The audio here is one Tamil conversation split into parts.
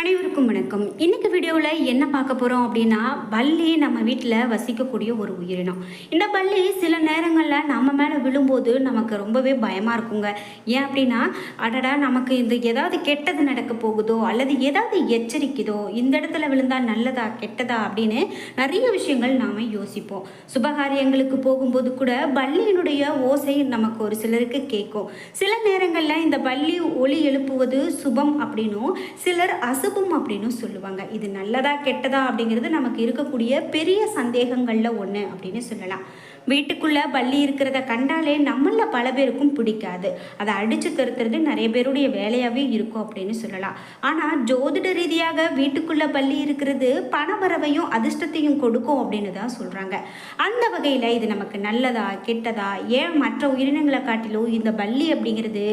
அனைவருக்கும் வணக்கம். இன்னைக்கு வீடியோவில் என்ன பார்க்க போகிறோம் அப்படின்னா பல்லி நம்ம வீட்டில் வசிக்கக்கூடிய ஒரு உயிரினம். இந்த பல்லி சில நேரங்களில் நம்ம மேலே விழும்போது நமக்கு ரொம்பவே பயமாக இருக்குங்க. ஏன் அப்படின்னா அடடா நமக்கு இந்த ஏதாவது கெட்டது நடக்க போகுதோ அல்லது ஏதாவது எச்சரிக்குதோ இந்த இடத்துல விழுந்தால் நல்லதா கெட்டதா அப்படின்னு நிறைய விஷயங்கள் நாம் யோசிப்போம். சுபகாரியங்களுக்கு போகும்போது கூட பல்லியினுடைய ஓசை நமக்கு ஒரு சிலருக்கு கேட்கும். சில நேரங்களில் இந்த பல்லி ஒளி எழுப்புவது சுபம் அப்படின்னும் சிலர் அசு அசுபம் அப்படின்னு சொல்லுவாங்க. இது நல்லதா கெட்டதா அப்படிங்கிறது நமக்கு இருக்கக்கூடிய பெரிய சந்தேகங்களில் ஒன்று அப்படின்னு சொல்லலாம். வீட்டுக்குள்ள பல்லி இருக்கிறத கண்டாலே நம்மள பல பேருக்கும் பிடிக்காது. அதை அடிச்சு துரத்துறது நிறைய பேருடைய வேலையாகவே இருக்கும் அப்படின்னு சொல்லலாம். ஆனால் ஜோதிட ரீதியாக வீட்டுக்குள்ள பல்லி இருக்கிறது பணவரவையும் அதிர்ஷ்டத்தையும் கொடுக்கும் அப்படின்னு தான் சொல்கிறாங்க அந்த வகையில் இது நமக்கு நல்லதா கெட்டதா ஏன் மற்ற உயிரினங்களை காட்டிலும் இந்த பல்லி அப்படிங்கிறது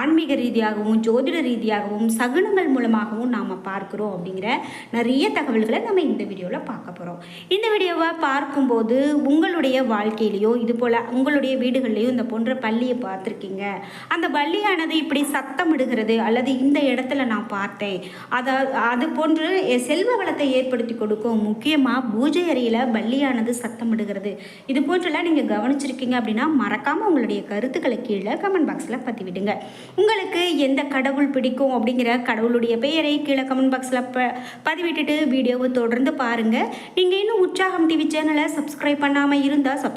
ஆன்மீக ரீதியாகவும் ஜோதிட ரீதியாகவும் சகுனங்கள் மூலமாகவும் நாம் பார்க்குறோம் அப்படிங்கிற நிறைய தகவல்களை நம்ம இந்த வீடியோவில் பார்க்க போகிறோம் இந்த வீடியோவை பார்க்கும்போது உங்களுடைய வாழ்க்கையிலையோ இது போல் உங்களுடைய வீடுகள்லையோ இந்த போன்ற பள்ளியை பார்த்துருக்கீங்க. அந்த பள்ளியானது இப்படி சத்தமிடுகிறது அல்லது இந்த இடத்துல நான் பார்த்தேன். அதை அது போன்று செல்வ வளத்தை ஏற்படுத்தி கொடுக்கும். முக்கியமாக பூஜை அறையில் பள்ளியானது சத்தமிடுகிறது. இது போன்றெல்லாம் நீங்கள் கவனிச்சிருக்கீங்க அப்படின்னா மறக்காமல் உங்களுடைய கருத்துக்களை கீழே கமெண்ட் பாக்ஸில் பதிவிடுங்க. உங்களுக்கு எந்த கடவுள் பிடிக்கும் அப்படிங்கிற கடவுளுடைய பெயரை கீழே கமெண்ட் பாக்ஸில் ப பதிவிட்டுட்டு வீடியோவை தொடர்ந்து பாருங்கள் நீங்கள் இன்னும் உற்சாகம் டிவி சேனலை சப்ஸ்கிரைப் பண்ணாமல் இருந்தால்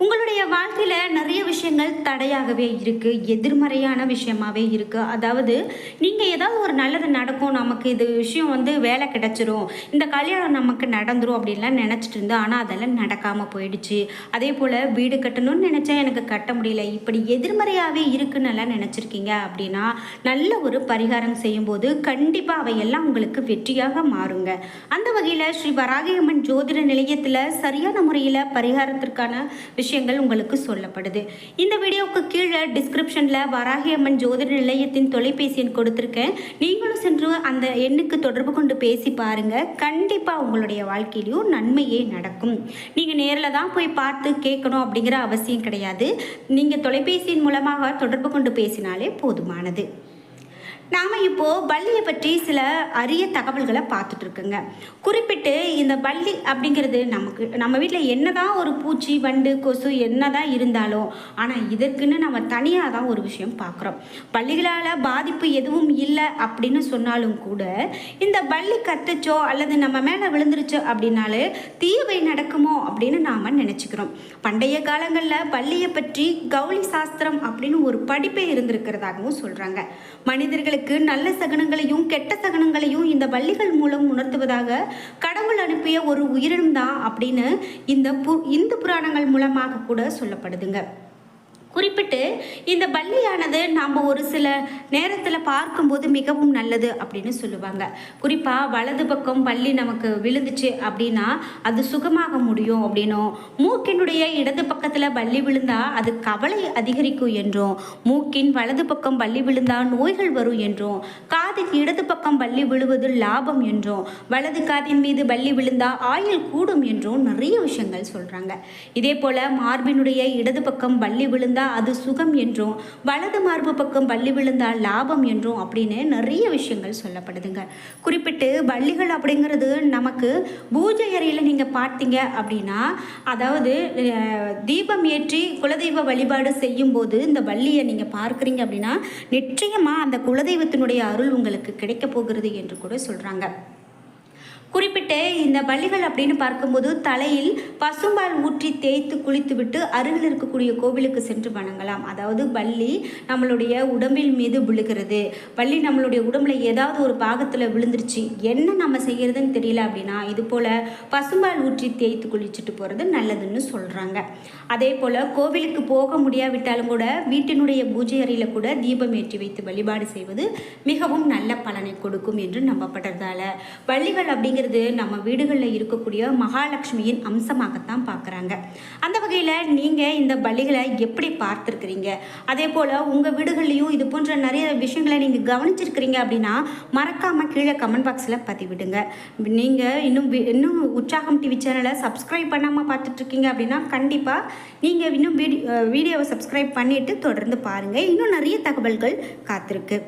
உங்களுடைய வாழ்க்கையில் நிறைய விஷயங்கள் தடையாகவே இருக்குது எதிர்மறையான விஷயமாகவே இருக்குது அதாவது நீங்கள் ஏதாவது ஒரு நல்லது நடக்கும் நமக்கு இது விஷயம் வந்து வேலை கிடைச்சிரும் இந்த கல்யாணம் நமக்கு நடந்துரும் அப்படின்லாம் நினச்சிட்டு இருந்தோம் ஆனால் அதெல்லாம் நடக்காமல் போயிடுச்சு. அதே போல் வீடு கட்டணும்னு நினச்சா எனக்கு கட்ட முடியல இப்படி எதிர்மறையாகவே இருக்குன்னு எல்லாம் நினச்சிருக்கீங்க அப்படின்னா நல்ல ஒரு பரிகாரம் செய்யும்போது கண்டிப்பாக அவையெல்லாம் உங்களுக்கு வெற்றியாக மாறுங்க. அந்த வகையில் ஸ்ரீ வராகியம்மன் ஜோதிட நிலையத்தில் சரியான முறையில் பரிகாரத்திற்கான விஷயங்கள் உங்களுக்கு சொல்லப்படுது. இந்த வீடியோவுக்கு கீழே டிஸ்கிரிப்ஷனில் வராகியம்மன் ஜோதிட நிலையத்தின் தொலைபேசி எண் கொடுத்துருக்கேன். நீங்களும் சென்று அந்த எண்ணுக்கு தொடர்பு கொண்டு பேசி பாருங்க. கண்டிப்பாக உங்களுடைய வாழ்க்கையிலையும் நன்மையே நடக்கும். நீங்கள் நேரில் தான் போய் பார்த்து கேட்கணும் அப்படிங்கிற அவசியம் கிடையாது. நீங்கள் தொலைபேசியின் மூலமாக தொடர்பு கொண்டு பேசினாலே போதுமானது. நாம் இப்போது பள்ளியை பற்றி சில அரிய தகவல்களை பார்த்துட்ருக்கோங்க குறிப்பிட்டு இந்த பல்லி அப்படிங்கிறது நமக்கு நம்ம வீட்டில் என்னதான் ஒரு பூச்சி வண்டு கொசு என்னதான் இருந்தாலும் ஆனால் இதற்குன்னு நம்ம தனியாக தான் ஒரு விஷயம் பார்க்குறோம் பள்ளிகளால் பாதிப்பு எதுவும் இல்லை அப்படின்னு சொன்னாலும் கூட இந்த பள்ளி கத்துச்சோ அல்லது நம்ம மேலே விழுந்துருச்சோ அப்படின்னாலே தீவை நடக்குமோ அப்படின்னு நாம் நினச்சிக்கிறோம். பண்டைய காலங்களில் பள்ளியை பற்றி கௌளி சாஸ்திரம் அப்படின்னு ஒரு படிப்பே இருந்திருக்கிறதாகவும் சொல்கிறாங்க மனிதர்களுக்கு நல்ல சகனங்களையும் கெட்ட சகனங்களையும் இந்த பள்ளிகள் மூலம் உணர்த்துவதாக கடவுள் அனுப்பிய ஒரு உயிரினம் தான் அப்படின்னு இந்த பு இந்து புராணங்கள் மூலமாக கூட சொல்லப்படுதுங்க. குறிப்பிட்டு இந்த பள்ளியானது நாம் ஒரு சில நேரத்தில் பார்க்கும்போது மிகவும் நல்லது அப்படின்னு சொல்லுவாங்க. குறிப்பாக வலது பக்கம் பள்ளி நமக்கு விழுந்துச்சு அப்படின்னா அது சுகமாக முடியும் அப்படின்னும். மூக்கினுடைய இடது பக்கத்தில் பள்ளி விழுந்தா அது கவலை அதிகரிக்கும் என்றும். மூக்கின் வலது பக்கம் பள்ளி விழுந்தா நோய்கள் வரும் என்றும். காதின் இடது பக்கம் பள்ளி விழுவது லாபம் என்றும். வலது காதின் மீது பள்ளி விழுந்தா ஆயுள் கூடும் என்றும் நிறைய விஷயங்கள் சொல்கிறாங்க இதே போல் மார்பினுடைய இடது பக்கம் பள்ளி விழுந்தா அது சுகம் என்றும் வலது மார்பு பக்கம் வள்ளி விழுந்தால் லாபம் என்றும் அப்படின்னு நிறைய விஷயங்கள் சொல்லப்படுதுங்க. குறிப்பிட்டு பள்ளிகள் அப்படிங்கிறது நமக்கு பூஜை அறையில் நீங்கள் பார்த்தீங்க அப்படின்னா அதாவது தீபம் ஏற்றி குலதெய்வ வழிபாடு செய்யும்போது இந்த வள்ளியை நீங்கள் பார்க்குறீங்க அப்படின்னா நிச்சயமாக அந்த குலதெய்வத்தினுடைய அருள் உங்களுக்கு கிடைக்க போகிறது என்று கூட சொல்கிறாங்க குறிப்பிட்டு இந்த பள்ளிகள் அப்படின்னு பார்க்கும்போது தலையில் பசும்பால் ஊற்றி தேய்த்து குளித்துவிட்டு அருகில் இருக்கக்கூடிய கோவிலுக்கு சென்று வணங்கலாம். அதாவது பள்ளி நம்மளுடைய உடம்பில் மீது விழுகிறது. பள்ளி நம்மளுடைய உடம்புல ஏதாவது ஒரு பாகத்தில் விழுந்துருச்சு. என்ன நம்ம செய்கிறதுன்னு தெரியல அப்படின்னா இது போல் பசும்பால் ஊற்றி தேய்த்து குளிச்சுட்டு போகிறது நல்லதுன்னு சொல்கிறாங்க அதே போல் கோவிலுக்கு போக முடியாவிட்டாலும் கூட வீட்டினுடைய பூஜை அறையில் கூட தீபம் ஏற்றி வைத்து வழிபாடு செய்வது மிகவும் நல்ல பலனை கொடுக்கும் என்று நம்பப்படுறதால. பள்ளிகள் அப்படி அப்படிங்கிறது நம்ம வீடுகளில் இருக்கக்கூடிய மகாலட்சுமியின் அம்சமாகத்தான் பார்க்குறாங்க. அந்த வகையில் நீங்கள் இந்த பலிகளை எப்படி பார்த்துருக்குறீங்க? அதே போல் உங்கள் வீடுகள்லையும் இது போன்ற நிறைய விஷயங்களை நீங்கள் கவனிச்சிருக்கிறீங்க அப்படின்னா மறக்காமல் கீழே கமெண்ட் பாக்ஸில் பதிவிடுங்க. நீங்கள் இன்னும் வி- இன்னும் உற்சாகம் டிவி சேனலை சப்ஸ்கிரைப் பண்ணாமல் பார்த்துட்ருக்கீங்க அப்படின்னா கண்டிப்பாக நீங்கள் இன்னும் வீடியோ வீடியோவை சப்ஸ்கிரைப் பண்ணிவிட்டு தொடர்ந்து பாருங்கள் இன்னும் நிறைய தகவல்கள் காத்திருக்கு.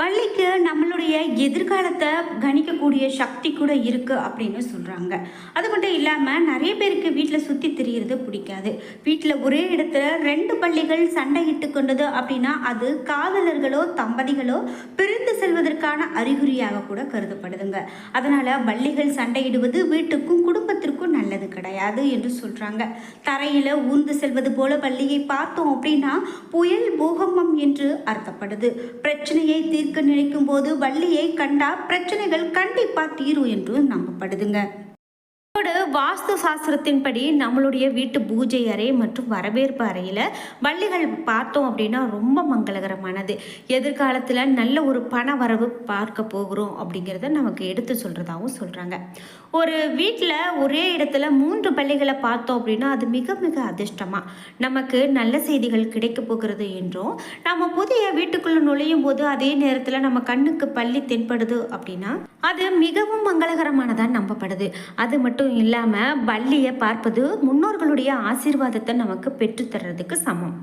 பள்ளிக்கு நம்மளுடைய எதிர்காலத்தை கணிக்கக்கூடிய சக்தி கூட இருக்குது அப்படின்னு சொல்கிறாங்க அது மட்டும் இல்லாமல் நிறைய பேருக்கு வீட்டில் சுற்றி திரியிறது பிடிக்காது. வீட்டில் ஒரே இடத்துல ரெண்டு பள்ளிகள் சண்டையிட்டு கொண்டது அப்படின்னா அது காதலர்களோ தம்பதிகளோ பிரிந்து செல்வதற்கான அறிகுறியாக கூட கருதப்படுதுங்க. அதனால் பள்ளிகள் சண்டையிடுவது வீட்டுக்கும் குடும்பத்திற்கும் நல்லது கிடையாது என்று சொல்கிறாங்க தரையில் ஊர்ந்து செல்வது போல பள்ளியை பார்த்தோம் அப்படின்னா புயல் பூகம்பம் என்று அர்த்தப்படுது. பிரச்சனையை தீர்க்க நினைக்கும் போது வள்ளியை கண்டா பிரச்சனைகள் கண்டிப்பா தீரும் என்று நம்பப்படுதுங்க. வாஸ்து சாஸ்திரத்தின்படி நம்மளுடைய வீட்டு பூஜை அறை மற்றும் வரவேற்பு அறையில் வள்ளிகள் பார்த்தோம் அப்படின்னா ரொம்ப மங்களகரமானது. எதிர்காலத்தில் நல்ல ஒரு பண வரவு பார்க்க போகிறோம் அப்படிங்கிறத நமக்கு எடுத்து சொல்கிறதாகவும் சொல்கிறாங்க ஒரு வீட்டில் ஒரே இடத்துல மூன்று பள்ளிகளை பார்த்தோம் அப்படின்னா அது மிக மிக அதிர்ஷ்டமாக நமக்கு நல்ல செய்திகள் கிடைக்க போகிறது என்றும் நம்ம புதிய வீட்டுக்குள்ளே நுழையும் போது அதே நேரத்தில் நம்ம கண்ணுக்கு பள்ளி தென்படுது அப்படின்னா அது மிகவும் மங்களகரமானதாக நம்பப்படுது. அது மட்டும் இல்லை இல்லாமல் பள்ளியை பார்ப்பது முன்னோர்களுடைய ஆசீர்வாதத்தை நமக்கு பெற்றுத்தர்றதுக்கு சமம்.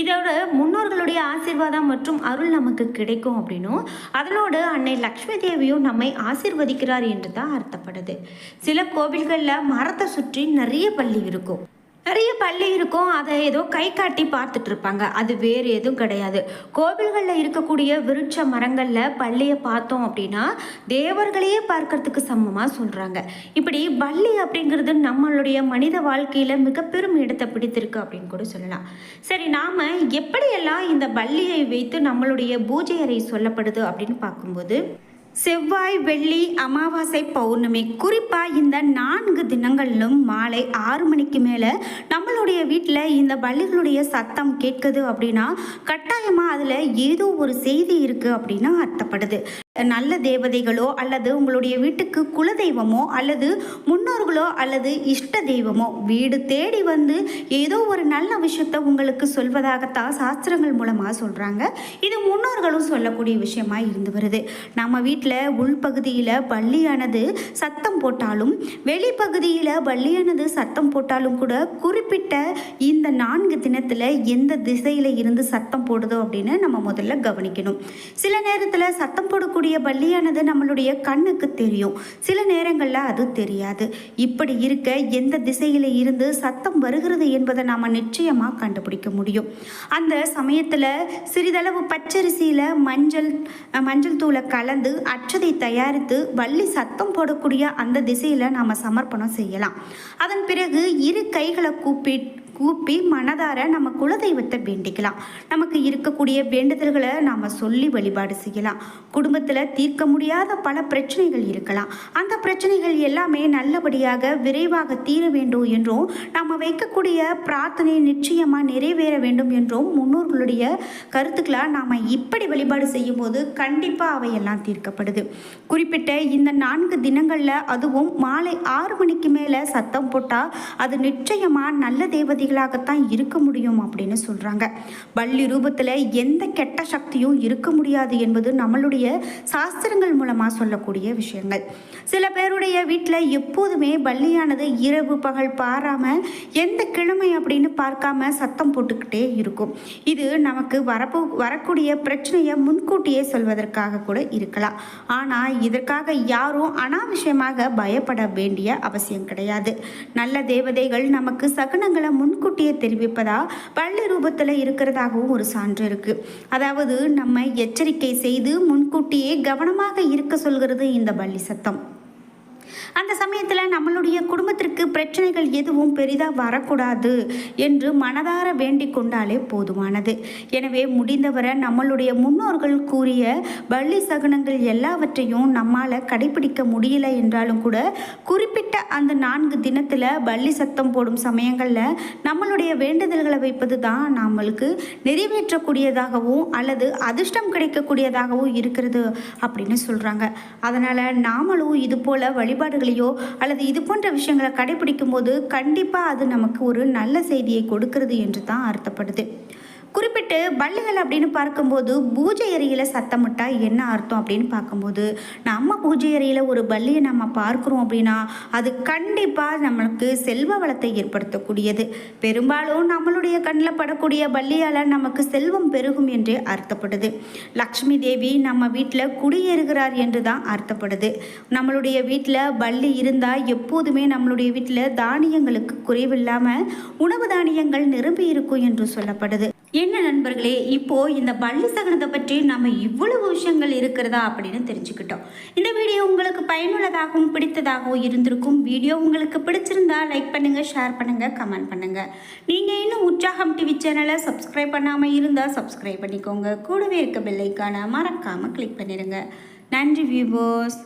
இதோட முன்னோர்களுடைய ஆசீர்வாதம் மற்றும் அருள் நமக்கு கிடைக்கும் அப்படின்னும் அதனோடு அன்னை லக்ஷ்மி தேவியும் நம்மை ஆசீர்வதிக்கிறார் என்று தான் அர்த்தப்படுது. சில கோவில்களில் மரத்தை சுற்றி நிறைய பள்ளி இருக்கும். நிறைய பள்ளி இருக்கும் அதை ஏதோ கை காட்டி பார்த்துட்டு இருப்பாங்க அது வேறு எதுவும் கிடையாது. கோவில்களில் இருக்கக்கூடிய விருட்ச மரங்களில் பள்ளியை பார்த்தோம் அப்படின்னா தேவர்களையே பார்க்கறதுக்கு சமமாக சொல்கிறாங்க இப்படி பள்ளி அப்படிங்கிறது நம்மளுடைய மனித வாழ்க்கையில் மிக பெரும் இடத்தை பிடித்திருக்கு அப்படின்னு கூட சொல்லலாம். சரி நாம் எப்படியெல்லாம் இந்த பள்ளியை வைத்து நம்மளுடைய பூஜை அறை சொல்லப்படுது அப்படின்னு பார்க்கும்போது செவ்வாய் வெள்ளி அமாவாசை பௌர்ணமி குறிப்பாக இந்த நான்கு தினங்களிலும் மாலை ஆறு மணிக்கு மேலே நம்மளுடைய வீட்டில் இந்த பள்ளிகளுடைய சத்தம் கேட்குது அப்படின்னா கட்டாயமாக அதில் ஏதோ ஒரு செய்தி இருக்குது அப்படின்னா அர்த்தப்படுது. நல்ல தேவதைகளோ அல்லது உங்களுடைய வீட்டுக்கு குலதெய்வமோ அல்லது முன்னோர்களோ அல்லது இஷ்ட தெய்வமோ வீடு தேடி வந்து ஏதோ ஒரு நல்ல விஷயத்தை உங்களுக்கு சொல்வதாகத்தான் சாஸ்திரங்கள் மூலமாக சொல்கிறாங்க இது முன்னோர்களும் சொல்லக்கூடிய விஷயமா இருந்து வருது. நம்ம வீட்டில் உள்பகுதியில் பள்ளியானது சத்தம் போட்டாலும் வெளிப்பகுதியில் பள்ளியானது சத்தம் போட்டாலும் கூட குறிப்பிட்ட இந்த நான்கு தினத்தில் எந்த திசையில் இருந்து சத்தம் போடுதோ அப்படின்னு நம்ம முதல்ல கவனிக்கணும். சில நேரத்தில் சத்தம் போடக்கூடிய பள்ளியானது நம்மளுடைய கண்ணுக்கு தெரியும். சில நேரங்களில் அது தெரியாது. இப்படி இருக்க எந்த திசையில் இருந்து சத்தம் வருகிறது என்பதை நாம் நிச்சயமாக கண்டுபிடிக்க முடியும். அந்த சமயத்தில் சிறிதளவு பச்சரிசியில் மஞ்சள் மஞ்சள் தூளை கலந்து அச்சதை தயாரித்து வள்ளி சத்தம் போடக்கூடிய அந்த திசையில் நாம் சமர்ப்பணம் செய்யலாம். அதன் பிறகு இரு கைகளை கூப்பி கூப்பி மனதார நம்ம குலதெய்வத்தை வேண்டிக்கலாம். நமக்கு இருக்கக்கூடிய வேண்டுதல்களை நாம் சொல்லி வழிபாடு செய்யலாம். குடும்பத்தில் தீர்க்க முடியாத பல பிரச்சனைகள் இருக்கலாம். அந்த பிரச்சனைகள் எல்லாமே நல்லபடியாக விரைவாக தீர வேண்டும் என்றும் நம்ம வைக்கக்கூடிய பிரார்த்தனை நிச்சயமாக நிறைவேற வேண்டும் என்றும் முன்னோர்களுடைய கருத்துக்களை நாம் இப்படி வழிபாடு செய்யும்போது கண்டிப்பாக அவையெல்லாம் தீர்க்கப்படுது. குறிப்பிட்ட இந்த நான்கு தினங்களில் அதுவும் மாலை ஆறு மணிக்கு மேலே சத்தம் போட்டால் அது நிச்சயமாக நல்ல தேவதை சக்திகளாகத்தான் இருக்க முடியும் அப்படின்னு சொல்கிறாங்க வள்ளி ரூபத்தில் எந்த கெட்ட சக்தியும் இருக்க முடியாது என்பது நம்மளுடைய சாஸ்திரங்கள் மூலமாக சொல்லக்கூடிய விஷயங்கள். சில பேருடைய வீட்டில் எப்போதுமே பள்ளியானது இரவு பகல் பாராமல் எந்த கிழமை அப்படின்னு பார்க்காம சத்தம் போட்டுக்கிட்டே இருக்கும். இது நமக்கு வரப்போ வரக்கூடிய பிரச்சனையை முன்கூட்டியே சொல்வதற்காக கூட இருக்கலாம். ஆனால் இதற்காக யாரும் அனாவசியமாக பயப்பட வேண்டிய அவசியம் கிடையாது. நல்ல தேவதைகள் நமக்கு சகுனங்களை முன் முன்கூட்டியே தெரிவிப்பதா? பள்ளி ரூபத்தில் இருக்கிறதாகவும் ஒரு சான்று இருக்கு. அதாவது நம்ம எச்சரிக்கை செய்து முன்கூட்டியே கவனமாக இருக்க சொல்கிறது இந்த பள்ளி சத்தம். அந்த சமயத்தில் நம்மளுடைய குடும்பத்திற்கு பிரச்சனைகள் எதுவும் பெரிதாக வரக்கூடாது என்று மனதார வேண்டிக் கொண்டாலே போதுமானது. எனவே முடிந்தவரை நம்மளுடைய முன்னோர்கள் கூறிய வள்ளி சகுனங்கள் எல்லாவற்றையும் நம்மால் கடைபிடிக்க முடியல என்றாலும் கூட குறிப்பிட்ட அந்த நான்கு தினத்தில் வள்ளி சத்தம் போடும் சமயங்களில் நம்மளுடைய வேண்டுதல்களை வைப்பது தான் நம்மளுக்கு நிறைவேற்றக்கூடியதாகவும் அல்லது அதிர்ஷ்டம் கிடைக்கக்கூடியதாகவும் இருக்கிறது அப்படின்னு சொல்கிறாங்க அதனால் நாமளும் இது போல் வழிபாடுகளையோ அல்லது இது போன்ற விஷயங்களை கடைபிடிக்கும் போது கண்டிப்பாக அது நமக்கு ஒரு நல்ல செய்தியை கொடுக்கிறது என்று தான் அர்த்தப்படுது. குறிப்பிட்டு பள்ளிகள் அப்படின்னு பார்க்கும்போது பூஜை அறையில் சத்தமிட்டா என்ன அர்த்தம் அப்படின்னு பார்க்கும்போது நம்ம பூஜை அறையில் ஒரு பள்ளியை நம்ம பார்க்குறோம் அப்படின்னா அது கண்டிப்பாக நம்மளுக்கு செல்வ வளத்தை ஏற்படுத்தக்கூடியது. பெரும்பாலும் நம்மளுடைய கண்ணில் படக்கூடிய பள்ளியால் நமக்கு செல்வம் பெருகும் என்றே அர்த்தப்படுது. லக்ஷ்மி தேவி நம்ம வீட்டில் குடியேறுகிறார் என்று தான் அர்த்தப்படுது. நம்மளுடைய வீட்டில் பள்ளி இருந்தால் எப்போதுமே நம்மளுடைய வீட்டில் தானியங்களுக்கு குறைவில்லாமல் உணவு தானியங்கள் நிரம்பி இருக்கும் என்று சொல்லப்படுது. என்ன நண்பர்களே இப்போ இந்த பள்ளி சகனத்தை பற்றி நம்ம இவ்வளவு விஷயங்கள் இருக்கிறதா அப்படின்னு தெரிஞ்சுக்கிட்டோம். இந்த வீடியோ உங்களுக்கு பயனுள்ளதாகவும் பிடித்ததாகவும் இருந்திருக்கும். வீடியோ உங்களுக்கு பிடிச்சிருந்தா லைக் பண்ணுங்க ஷேர் பண்ணுங்க கமெண்ட் பண்ணுங்க. நீங்க இன்னும் உற்சாகம் டிவி சேனலை சப்ஸ்கிரைப் பண்ணாம இருந்தா சப்ஸ்கிரைப் பண்ணிக்கோங்க. கூடவே இருக்க பெல்லைக்கான மறக்காம கிளிக் பண்ணிடுங்க. நன்றி வியூபோஸ்